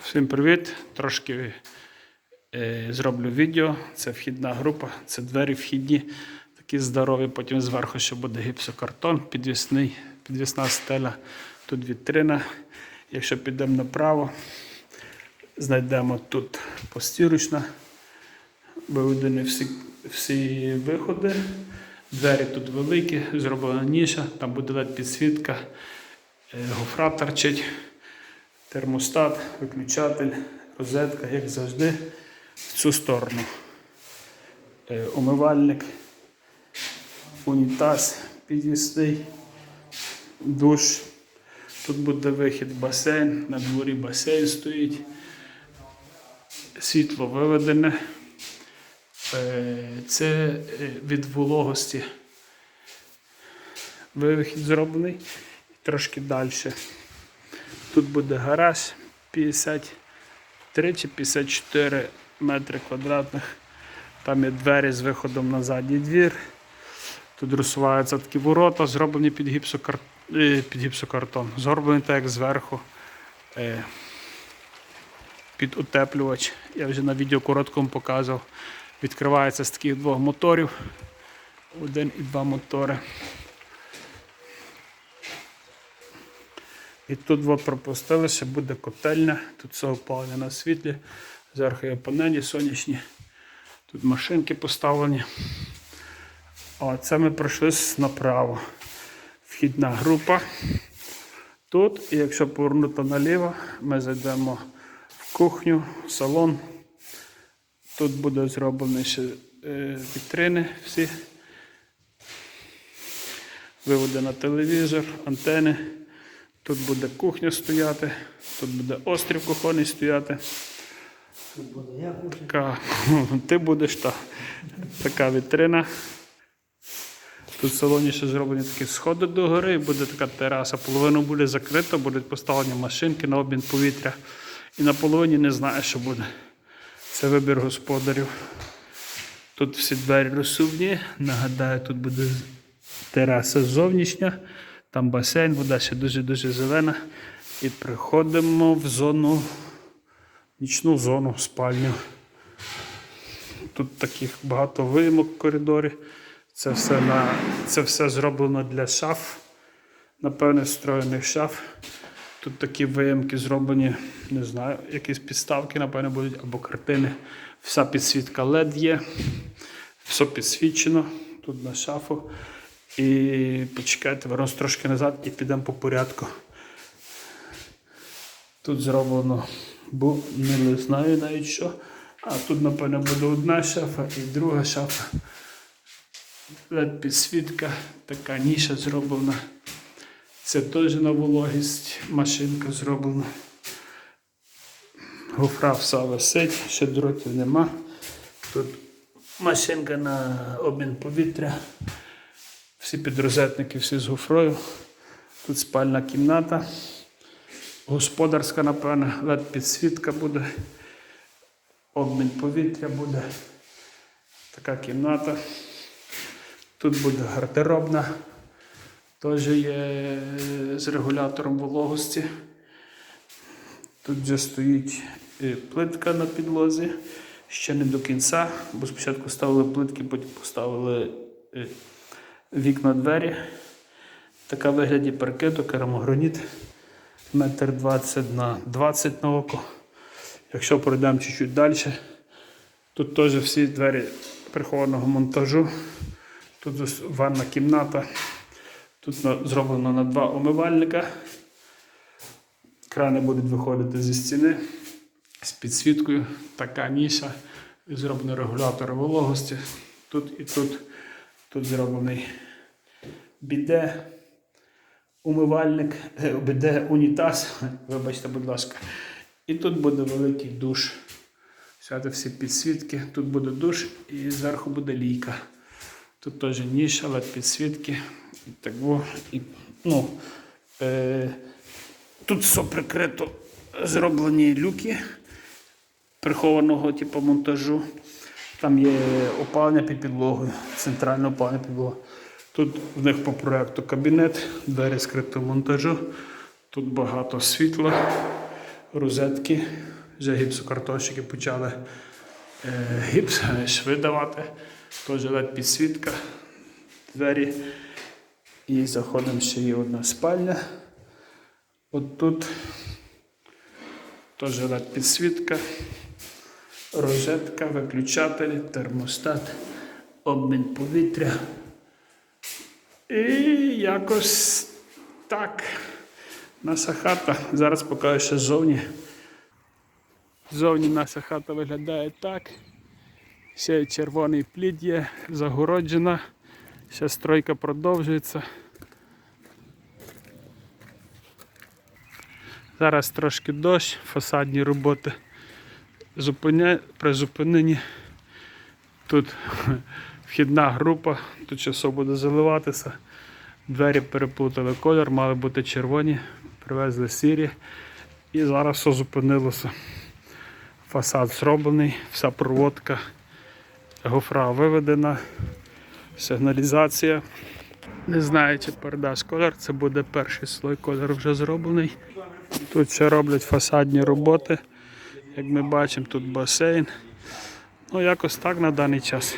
Всім привіт! Трошки е, зроблю відео. Це вхідна група, це двері вхідні, такі здорові. Потім зверху ще буде гіпсокартон, підвісний, підвісна стеля, тут вітрина. Якщо підемо направо, знайдемо тут постірочна, виведені всі, всі виходи. Двері тут великі, зроблена ніша, там буде LED підсвітка, е, гофра торчить термостат, виключатель, розетка, як завжди, в цю сторону. Е, Умивальник, унітаз підвісний, душ. Тут буде вихід басейн, на дворі басейн стоїть, світло виведене. Е, Це е, від вологості вихід зроблений. Трошки далі. Тут буде гараж 53 чи 54 метри квадратних. Там є двері з виходом на задній двір. Тут розсуваються такі ворота, зроблені під, гіпсокар... е, під гіпсокартон. Зроблені так як зверху. е, Під утеплювач. Я вже на відео короткому показував. Відкривається з таких двох моторів. Один і два мотори. І тут от пропустили, ще буде котельня, тут все опалення на світлі, зверху є панелі сонячні, тут машинки поставлені. А це ми пройшли направо. Вхідна група. Тут, і якщо повернути наліво, ми зайдемо в кухню, в салон. Тут буде зроблені ще е, вітрини всі. Виводи на телевізор, антени. Тут буде кухня стояти, тут буде острів кухонний стояти. Така, ти будеш та, така вітрина. Тут в салоні ще зроблені такі сходи до гори, буде така тераса. Половину буде закрита, будуть поставлені машинки на обмін повітря. І на половині не знаю, що буде. Це вибір господарів. Тут всі двері розсувні. Нагадаю, тут буде тераса зовнішня, там басейн, вода ще дуже-дуже зелена. І приходимо в зону, нічну зону, спальню. Тут таких багато виїмок в коридорі. Це все, на, це все зроблено для шаф, напевне, встроєних шаф. Тут такі виїмки зроблені, не знаю, якісь підставки, напевно, будуть, або картини. Вся підсвітка LED є, все підсвічено тут на шафу. І почекайте, вернусь трошки назад і підемо по порядку. Тут зроблено, бо не знаю навіть що. А тут, напевно, буде одна шафа і друга шафа. LED підсвітка, така ніша зроблена. Це теж на вологість машинка зроблена. Гофра все висить, ще дротів нема. Тут машинка на обмін повітря. Всі підрозетники, всі з гофрою. Тут спальна кімната. Господарська, напевно, LED підсвітка буде. Обмін повітря буде. Така кімната. Тут буде гардеробна. Теж є з регулятором вологості. Тут вже стоїть е, плитка на підлозі. Ще не до кінця, бо спочатку ставили плитки, потім поставили е, вікна двері. Така вигляді паркету, керамограніт. Метр 20 на 20 на око. Якщо пройдемо чуть-чуть далі, тут теж всі двері прихованого монтажу. Тут ванна кімната. Тут зроблено на два умивальника. Крани будуть виходити зі стіни з підсвіткою. Така ніша. Зроблено регулятор вологості. Тут і тут. Тут зроблений біде, умивальник, е, біде унітаз. Вибачте, будь ласка. І тут буде великий душ. Сяде всі підсвітки. Тут буде душ і зверху буде лійка. Тут теж ніша, але підсвітки. І так. І, ну, е, тут все прикрито. Зроблені люки прихованого типу, монтажу. Там є опалення під підлогою, центральне опалення під підлогою. Тут в них по проекту кабінет, двері скритого монтажу. Тут багато світла. розетки. Вже гіпсокартонщики почали е, гіпс е, шви давати. Теж LED підсвітка, двері. І заходимо ще є одна спальня. От тут теж LED підсвітка, розетка, виключателі, термостат, обмін повітря. І якось так. Наша хата. Зараз покажу ще ззовні. Ззовні наша хата виглядає так. Ще червоний плід є, загороджена. Ще стройка продовжується. Зараз трошки дощ, фасадні роботи зупиня... призупинені. Тут вхідна група, тут часом буде заливатися. Двері переплутали колір, мали бути червоні, привезли сірі. І зараз все зупинилося. Фасад зроблений, вся проводка, гофра виведена, сигналізація. Не знаю, чи передаш колір, це буде перший слой кольору вже зроблений. Тут ще роблять фасадні роботи. Як ми бачимо, тут басейн. Ну, якось так на даний час.